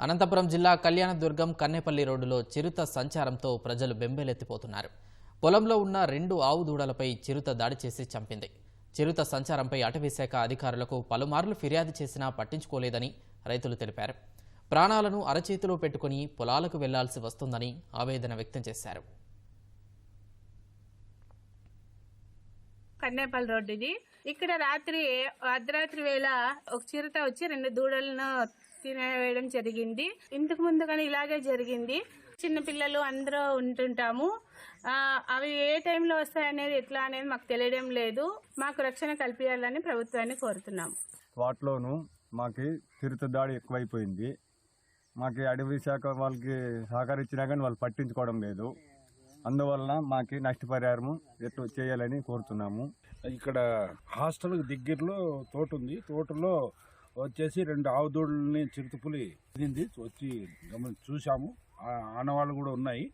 అనంతపురం జిల్లా కళ్యాణదుర్గం కన్నేపల్లి రోడ్డులో చిరుత సంచారంతో ప్రజలు బెంబేలెత్తిపోతున్నారు. పొలంలో ఉన్న రెండు ఆవు దూడలపై చిరుత దాడి చేసి చంపింది. చిరుత సంచారంపై అటవీశాఖ అధికారులకు పలుమార్లు ఫిర్యాదు చేసినా పట్టించుకోలేదని రైతులు తెలిపారు. ప్రాణాలను అరచేతిలో పెట్టుకుని పొలాలకు వెళ్ళాల్సి వస్తుందని ఆవేదన వ్యక్తం చేశారు. కన్నేపల్లి రోడ్డు ఇది. ఇక్కడ రాత్రి అర్ధరాత్రి వేళ ఒక చిరుత వచ్చి రెండు దూడలను తినేయడం జరిగింది. ఇంతకు ముందు కానీ ఇలాగే జరిగింది. చిన్న పిల్లలు అందరూ ఉంటుంటాము. అవి ఏ టైంలో వస్తాయనేది ఎట్లా అనేది మాకు తెలియడం లేదు. మాకు రక్షణ కల్పించాలని ప్రభుత్వాన్ని కోరుతున్నాము. వాటిలోనూ మాకు చిరుత దాడి ఎక్కువైపోయింది. మాకు అడవి శాఖ వాళ్ళకి సహకరించినా కానీ వాళ్ళు పట్టించుకోవడం లేదు. అందువలన మాకి నష్టపరిహారము ఎట్లా చేయాలని కోరుతున్నాము. ఇక్కడ హాస్టల్ దగ్గరలో తోట ఉంది. తోటలో వచ్చేసి రెండు ఆవు దూడల్ని చిరుతపులి వచ్చి గమని చూసాము ఆనవాళ్ళు కూడా ఉన్నాయి.